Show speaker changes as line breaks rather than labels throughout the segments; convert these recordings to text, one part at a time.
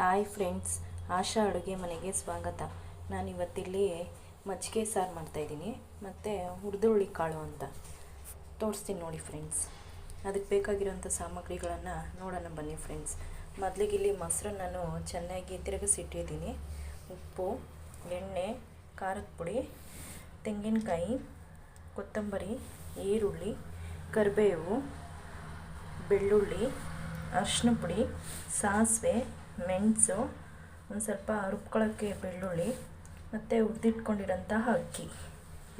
Hi friends ಆಶಾ ಅಡುಗೆ ಮನೆಗೆ ಸ್ವಾಗತ. ನಾನು ಇವತ್ತಿಲ್ಲಿ ಮಜ್ಜಿಗೆ ಸಾರು ಮಾಡ್ತಾಯಿದ್ದೀನಿ ಮತ್ತು ಹುರಿದುಳ್ಳಿ ಕಾಳು ಅಂತ. ತೋರಿಸ್ತೀನಿ ನೋಡಿ ಫ್ರೆಂಡ್ಸ್ ಅದಕ್ಕೆ ಬೇಕಾಗಿರೋಂಥ ಸಾಮಗ್ರಿಗಳನ್ನು ನೋಡೋಣ ಬನ್ನಿ ಫ್ರೆಂಡ್ಸ್ ಮೊದಲಿಗೆ ಇಲ್ಲಿ ಮೊಸರು ನಾನು ಚೆನ್ನಾಗಿ ತಿರುಗಿಸಿಟ್ಟಿದ್ದೀನಿ. ಉಪ್ಪು, ಎಣ್ಣೆ, ಖಾರದ ಪುಡಿ, ತೆಂಗಿನಕಾಯಿ, ಕೊತ್ತಂಬರಿ, ಈರುಳ್ಳಿ, ಕರಿಬೇವು, ಬೆಳ್ಳುಳ್ಳಿ ಅರಿಶಿನ ಪುಡಿ, ಸಾಸಿವೆ ಮೆಣಸು, ಒಂದು ಸ್ವಲ್ಪ ರುಬ್ಕೊಳ್ಳೋಕ್ಕೆ ಬೆಳ್ಳುಳ್ಳಿ ಮತ್ತು ಹುರಿದಿಟ್ಕೊಂಡಿರೋಂತಹ ಅಕ್ಕಿ.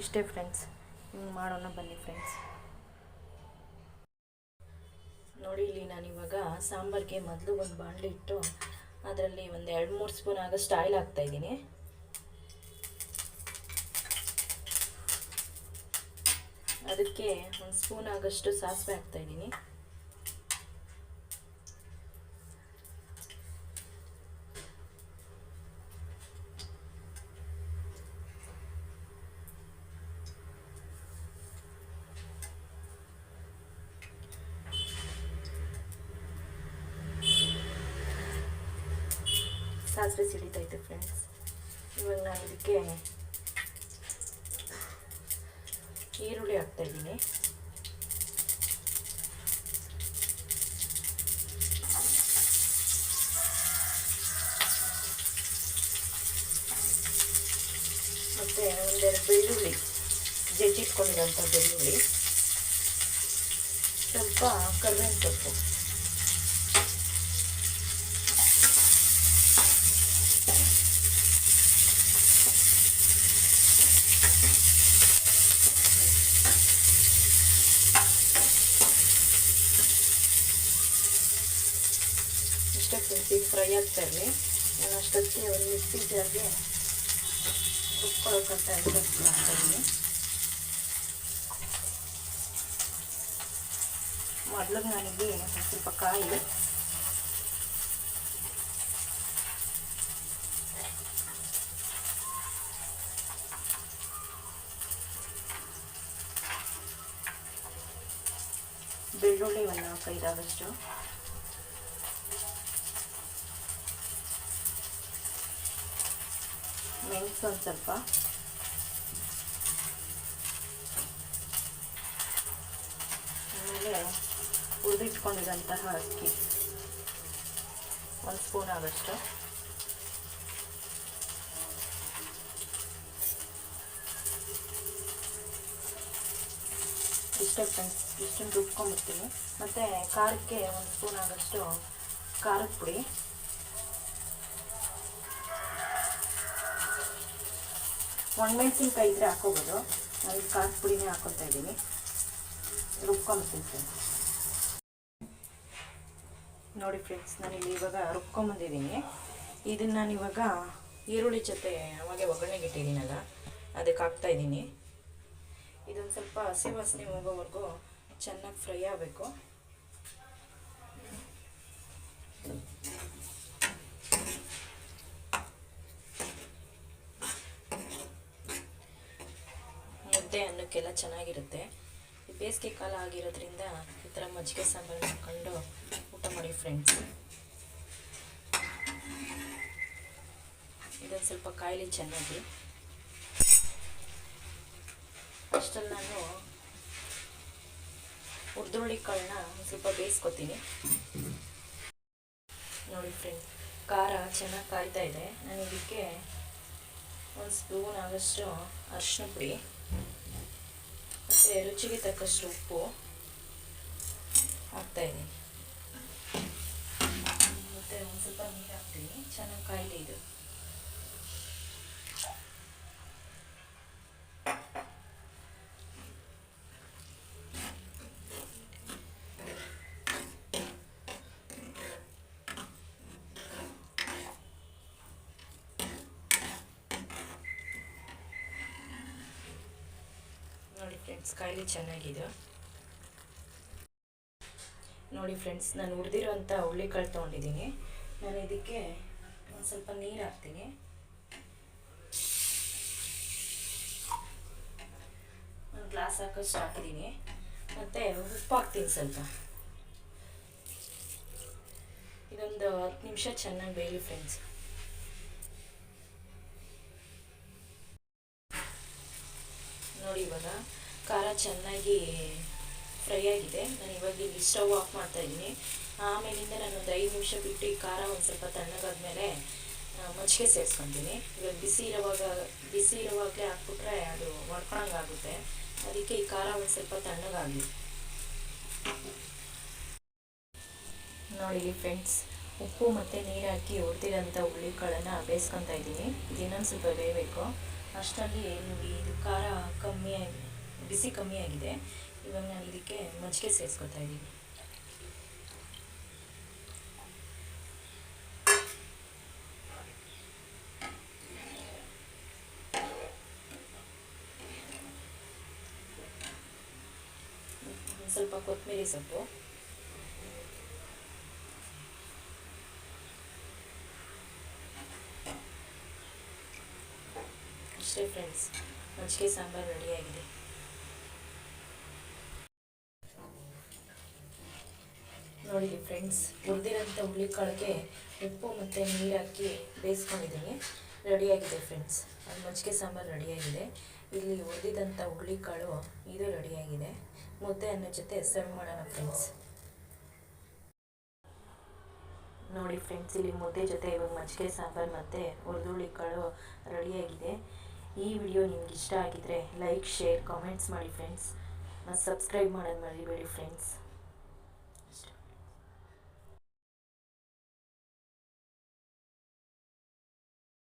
ಇಷ್ಟೇ ಫ್ರೆಂಡ್ಸ್ ಹಿಂಗೆ ಮಾಡೋಣ ಬನ್ನಿ ಫ್ರೆಂಡ್ಸ್ ನೋಡಿ ಇಲ್ಲಿ ನಾನಿವಾಗ ಸಾಂಬಾರಿಗೆ ಮೊದಲು ಒಂದು ಬಾಣಲಿ ಇಟ್ಟು ಅದರಲ್ಲಿ ಒಂದು ಎರಡು ಮೂರು ಸ್ಪೂನ್ ಆಗೋಷ್ಟು ಆಯಿಲ್ ಹಾಕ್ತಾಯಿದ್ದೀನಿ ಅದಕ್ಕೆ ಒಂದು ಸ್ಪೂನ್ ಆಗೋಷ್ಟು ಸಾಸಿವೆ ಹಾಕ್ತಾಯಿದ್ದೀನಿ ಸಾಸಿವೆ ಸಿಡಿತೈತೆ ಫ್ರೆಂಡ್ಸ್ ಇವಾಗ ನಾನು ಇದಕ್ಕೆ ಈರುಳ್ಳಿ ಹಾಕ್ತಾಯಿದ್ದೀನಿ ಮತ್ತು ಒಂದೆರಡು ಬೆಳ್ಳುಳ್ಳಿ ಜಜ್ಜಿಟ್ಕೊಂಡಿರೋಂಥ ಬೆಳ್ಳುಳ್ಳಿ ಸ್ವಲ್ಪ ಕರ್ಬೇವಿನ ಇಷ್ಟೇ ಫ್ರೆಂಡ್ಸ್ ಈಗ ಫ್ರೈ ಆಗ್ತಾ ಇರಲಿ ನಾನು ಅಷ್ಟೊತ್ತಿಗೆ ಒಂದು ಮಿಕ್ಸಿ ಜಾರ್ಗೆ ರುಬ್ಕೊಳ್ಳೋಕ್ಕಂತ ಎಣ್ಣೆ ಹಾಕ್ತಾಯಿದ್ದೀನಿ ಮೊದಲಿಗೆ ನಾನಿಲ್ಲಿ ಒಂದು ಸ್ವಲ್ಪ ಕಾಯಿ ಬೆಳ್ಳುಳ್ಳಿ ಒಂದು ನಾಲ್ಕೈದಾಗಷ್ಟು ಮೆಣಸು ಒಂದು ಸ್ವಲ್ಪ ಆಮೇಲೆ ಹುರಿದಿಟ್ಕೊಂಡಿರೋಂತಹ ಅಕ್ಕಿ. ಒಂದು ಸ್ಪೂನ್ ಆಗೋಷ್ಟು ಇಷ್ಟೇ ಫ್ರೆಂಡ್ಸ್ ಇಷ್ಟನ್ನು ರುಬ್ಕೊಂಡ್ಬಿಡ್ತೀನಿ. ಮತ್ತು ಖಾರಕ್ಕೆ ಒಂದು ಸ್ಪೂನ್ ಆಗೋಷ್ಟು ಖಾರದ ಪುಡಿ. ಒಣಮೆಣಸಿನ್ಕಾಯಿ ಇದ್ರೆ ಹಾಕೋಬೋದು. ನಾನು ಖಾರದ ಪುಡಿನೇ ಹಾಕೋತಾ ಇದ್ದೀನಿ. ರುಬ್ಕೊಂಬತ್ತೀನಿ ನೋಡಿ ಫ್ರೆಂಡ್ಸ್ ನಾನಿಲ್ಲಿ ಇವಾಗ ರುಬ್ಕೊಂಬಂದಿದ್ದೀನಿ ಇದನ್ನು ನಾನು ಇವಾಗ ಈರುಳ್ಳಿ ಜೊತೆ ಅವಾಗೆ ಒಗ್ಗರಣೆಗೆ ಇಟ್ಟಿದ್ದೀನಲ್ಲ, ಅದಕ್ಕೆ ಹಾಕ್ತಾ ಇದ್ದೀನಿ. ಇದೊಂದು ಸ್ವಲ್ಪ ಹಸಿ ವಾಸನೆ ಹೋಗೋವರೆಗೂ ಚೆನ್ನಾಗಿ ಫ್ರೈ ಆಗಬೇಕು. ಮುದ್ದೆ ಅನ್ನಕ್ಕೆಲ್ಲ ಚೆನ್ನಾಗಿರುತ್ತೆ. ಬೇಸಿಗೆ ಕಾಲ ಆಗಿರೋದ್ರಿಂದ ಈ ಥರ ಮಜ್ಜಿಗೆ ಸಾಂಬಾರು ಮಾಡ್ಕೊಂಡು ಊಟ ಮಾಡಿ ಫ್ರೆಂಡ್ಸ್ ಇದೊಂದು ಸ್ವಲ್ಪ ಕಾಯಿಲೆ ಚೆನ್ನಾಗಿ. ಅಷ್ಟಲ್ಲಿ ನಾನು ಉರ್ದುಳ್ಳಿ ಕಾಳನ್ನ ಸ್ವಲ್ಪ ಬೇಯಿಸ್ಕೊತೀನಿ. ನೋಡಿ ಫ್ರೆಂಡ್ ಖಾರ ಚೆನ್ನಾಗಿ ಕಾಯ್ತಾ ಇದೆ. ನಾನು ಇದಕ್ಕೆ ಒಂದು ಸ್ಪೂನ್ ಆಗೋಷ್ಟು ಅರಿಶಿನ ಪುಡಿ. ಮತ್ತು ರುಚಿಗೆ ತಕ್ಕಷ್ಟು ಉಪ್ಪು ಹಾಕ್ತಾಯಿದ್ದೀನಿ ಮತ್ತು ಒಂದು ಸ್ವಲ್ಪ ನೀರು ಹಾಕ್ತೀನಿ ಚೆನ್ನಾಗಿ ಕಾಯಿಲೆ ಇದು ನೋಡಿ ಫ್ರೆಂಡ್ಸ್ ಕಾಯಿಲೆ ಚೆನ್ನಾಗಿದೆ. ನೋಡಿ ಫ್ರೆಂಡ್ಸ್ ನಾನು ಹುರಿದಿರೋಂಥ ಹುಳ್ಳಿಕಾಳು ತೊಗೊಂಡಿದ್ದೀನಿ. ನಾನು ಇದಕ್ಕೆ ಒಂದು ಸ್ವಲ್ಪ ನೀರು ಹಾಕ್ತೀನಿ. ಒಂದು ಗ್ಲಾಸ್ ಹಾಕೋಷ್ಟು ಹಾಕಿದ್ದೀನಿ ಮತ್ತು ಉಪ್ಪು ಹಾಕ್ತೀನಿ ಸ್ವಲ್ಪ. ಇದೊಂದು ಹತ್ತು ನಿಮಿಷ ಚೆನ್ನಾಗಿ ಬೇಯಲಿ ಫ್ರೆಂಡ್ಸ್ ನೋಡಿ ಇವಾಗ ಖಾರ ಚೆನ್ನಾಗಿ ಫ್ರೈ ಆಗಿದೆ. ನಾನು ಇವಾಗ ಇಲ್ಲಿ ಸ್ಟವ್ ಆಫ್ ಮಾಡ್ತಾ ಇದ್ದೀನಿ. ಆಮೇಲಿಂದ ನಾನು ಒಂದು ಐದು ನಿಮಿಷ ಬಿಟ್ಟು ಈ ಖಾರ ಒಂದು ಸ್ವಲ್ಪ ತಣ್ಣಗಾದ್ಮೇಲೆ ಮಜ್ಜಿಗೆ ಸೇರಿಸ್ಕೊತೀನಿ. ಇವಾಗ ಬಿಸಿ ಇರುವಾಗ, ಬಿಸಿ ಇರುವಾಗಲೇ ಹಾಕ್ಬಿಟ್ರೆ ಅದು ಆಗುತ್ತೆ. ಅದಕ್ಕೆ ಈ ಖಾರ ಒಂದು ಸ್ವಲ್ಪ ತಣ್ಣಗಾಗಲಿ. ನೋಡಿ ಫ್ರೆಂಡ್ಸ್ ಉಪ್ಪು ಮತ್ತು ನೀರು ಹಾಕಿ ಹುರಿದಿರೋಂಥ ಹುಳ್ಳಿಕಾಳನ್ನು ಬೇಯಿಸ್ಕೊತಾ ಇದ್ದೀನಿ. ಇದು ಇನ್ನೊಂದು ಸ್ವಲ್ಪ ಬೇಯಬೇಕು. ಅಷ್ಟರಲ್ಲಿ ನೋಡಿ ಇದು ಖಾರ ಕಮ್ಮಿ ಆಗಿ ಬಿಸಿ ಕಮ್ಮಿ ಆಗಿದೆ. ಇವಾಗ ನಾನು ಇದಕ್ಕೆ ಮಜ್ಜಿಗೆ ಸೇರಿಸ್ಕೊತಾ ಇದ್ದೀನಿ. ಒಂದ್ ಸ್ವಲ್ಪ ಕೊತ್ತಂಬರಿ ಸೊಪ್ಪು. ಅಷ್ಟೇ ಫ್ರೆಂಡ್ಸ್ ಮಜ್ಜಿಗೆ ಸಾಂಬಾರು ರೆಡಿಯಾಗಿದೆ ನೋಡಿ ಫ್ರೆಂಡ್ಸ್ ಹುರಿದಿರೋಂಥ ಹುಳಿಕಾಳಿಗೆ ಉಪ್ಪು ಮತ್ತು ನೀರು ಹಾಕಿ ಬೇಯಿಸ್ಕೊಂಡಿದ್ದೀನಿ. ರೆಡಿಯಾಗಿದೆ ಫ್ರೆಂಡ್ಸ್ ಅದು ಮಜ್ಜಿಗೆ ಸಾಂಬಾರು ರೆಡಿಯಾಗಿದೆ. ಇಲ್ಲಿ ಹುರಿದಿದ್ದಂಥ ಹುಳಿಕಾಳು ಇದು ರೆಡಿಯಾಗಿದೆ. ಮುದ್ದೆ ಅನ್ನೋ ಜೊತೆ ಸರ್ವ್ ಮಾಡೋಣ ಫ್ರೆಂಡ್ಸ್ ನೋಡಿ ಫ್ರೆಂಡ್ಸ್ ಇಲ್ಲಿ ಮುದ್ದೆ ಜೊತೆ ಇವಾಗ ಮಜ್ಜಿಗೆ ಸಾಂಬಾರು ಮತ್ತು ಹುರಿದುಳ್ಳಿ ಕಾಳು ರೆಡಿಯಾಗಿದೆ. ಈ ವಿಡಿಯೋ ನಿಮ್ಗೆ ಇಷ್ಟ ಆಗಿದ್ರೆ ಲೈಕ್ ಶೇರ್ ಕಾಮೆಂಟ್ಸ್ ಮಾಡಿ ಫ್ರೆಂಡ್ಸ್ ಮತ್ತು ಸಬ್ಸ್ಕ್ರೈಬ್ ಮಾಡೋದು ಮಾಡಿಬೇಡಿ ಫ್ರೆಂಡ್ಸ್